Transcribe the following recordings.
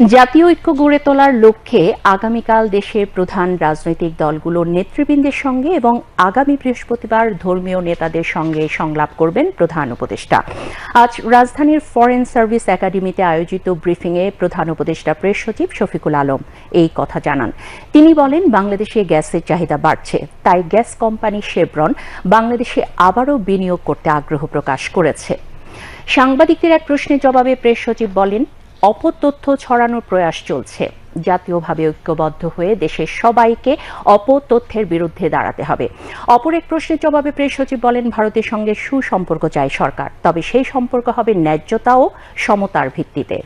জাতীয় ঐক্য গড়ে তোলার লক্ষ্যে আগামীকাল দেশের প্রধান রাজনৈতিক দলগুলোর নেতৃবৃন্দের সঙ্গে এবং আগামী বৃহস্পতিবার ধর্মীয় নেতাদের সঙ্গে সংলাপ করবেন প্রধান উপদেষ্টা। আজ রাজধানীর ফরেন সার্ভিস একাডেমিতে আয়োজিত ব্রিফিংয়ে প্রধান উপদেষ্টা প্রেস সচিব শফিকুল আলম এই কথা জানান। তিনি বলেন, বাংলাদেশে গ্যাসের চাহিদা বাড়ছে, তাই গ্যাস কোম্পানি শেভরন বাংলাদেশে আবারও বিনিয়োগ করতে আগ্রহ প্রকাশ করেছে। সাংবাদিকদের এক প্রশ্নের জবাবে প্রেস সচিব বলেন অপতথ্য ছড়ানোর প্রয়াস চলছে। জাতীয়ভাবে ঐক্যবদ্ধ হয়ে দেশের সবাইকে অপতথ্যের বিরুদ্ধে দাঁড়াতে হবে। অপর এক প্রশ্নের জবাবে প্রেস সচিব বলেন, ভারতের সঙ্গে সুসম্পর্ক চায় সরকার, তবে সেই সম্পর্ক হবে ন্যায্যতা ও সমতার ভিত্তিতে।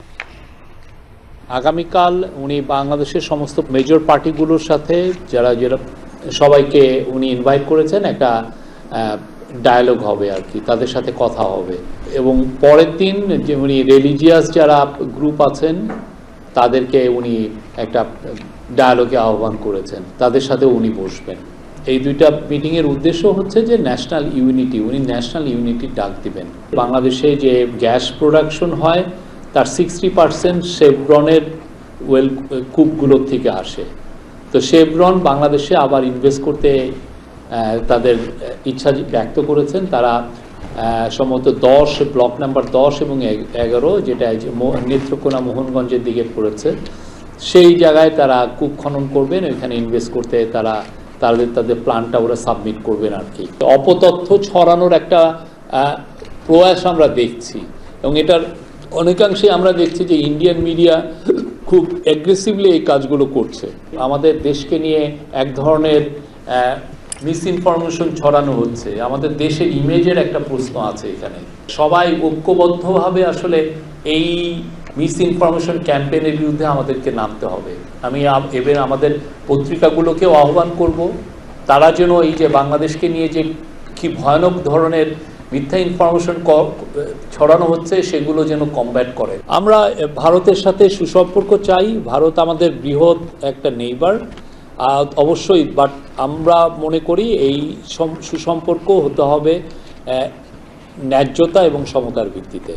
আগামীকাল উনি বাংলাদেশের সমস্ত মেজর পার্টিগুলোর সাথে যারা যারা সবাইকে উনি ইনভাইট করেছেন, একটা ডায়ালগ হবে আর কি, তাদের সাথে কথা হবে। এবং পরের দিন যে উনি রিলিজিয়াস যারা গ্রুপ আছেন, তাদেরকে উনি একটা ডায়ালগে আহ্বান করেছেন। তাদের সাথে উনি বসবেন। এই দুইটা মিটিংয়ের উদ্দেশ্য হচ্ছে যে ন্যাশনাল ইউনিটি উনি ন্যাশনাল ইউনিটির ডাক দিবেন। বাংলাদেশে যে গ্যাস প্রোডাকশন হয়, তার সিক্সটি পার্সেন্ট শেভরনের ওয়েল কূপগুলোর থেকে আসে। তো শেভরন বাংলাদেশে আবার ইনভেস্ট করতে তাদের ইচ্ছা ব্যক্ত করেছেন। তারা সম্ভবত দশ, ব্লক নাম্বার দশ এবং এগারো, যেটা নেত্রকোনা মোহনগঞ্জের দিকে পড়েছে, সেই জায়গায় তারা কূপ খনন করবেন। ওইখানে ইনভেস্ট করতে তারা, তাদের তাদের প্ল্যানটা ওরা সাবমিট করবেন আর কি অপতথ্য ছড়ানোর একটা প্রয়াস আমরা দেখছি। এবং এটার অনেকাংশে আমরা দেখছি যে ইন্ডিয়ান মিডিয়া খুব অ্যাগ্রেসিভলি এই কাজগুলো করছে। আমাদের দেশকে নিয়ে এক ধরনের মিস ইনফরমেশন ছড়ানো হচ্ছে। আমাদের দেশের ইমেজের একটা প্রশ্ন আছে এখানে। সবাই ঐক্যবদ্ধভাবে আসলে এই মিস ইনফরমেশন ক্যাম্পেইনের বিরুদ্ধে আমাদেরকে নামতে হবে। আমি এবার আমাদের পত্রিকাগুলোকেও আহ্বান করব। তারা যেন এই যে বাংলাদেশকে নিয়ে যে কি ভয়ানক ধরনের মিথ্যা ইনফরমেশন ছড়ানো হচ্ছে, সেগুলো যেন কমব্যাট করে। আমরা ভারতের সাথে সুসম্পর্ক চাই। ভারত আমাদের বৃহৎ একটা নেইবার অবশ্যই বাট আমরা মনে করি এই সম- সুসম্পর্ক হতে হবে ন্যায্যতা এবং সমতার ভিত্তিতে।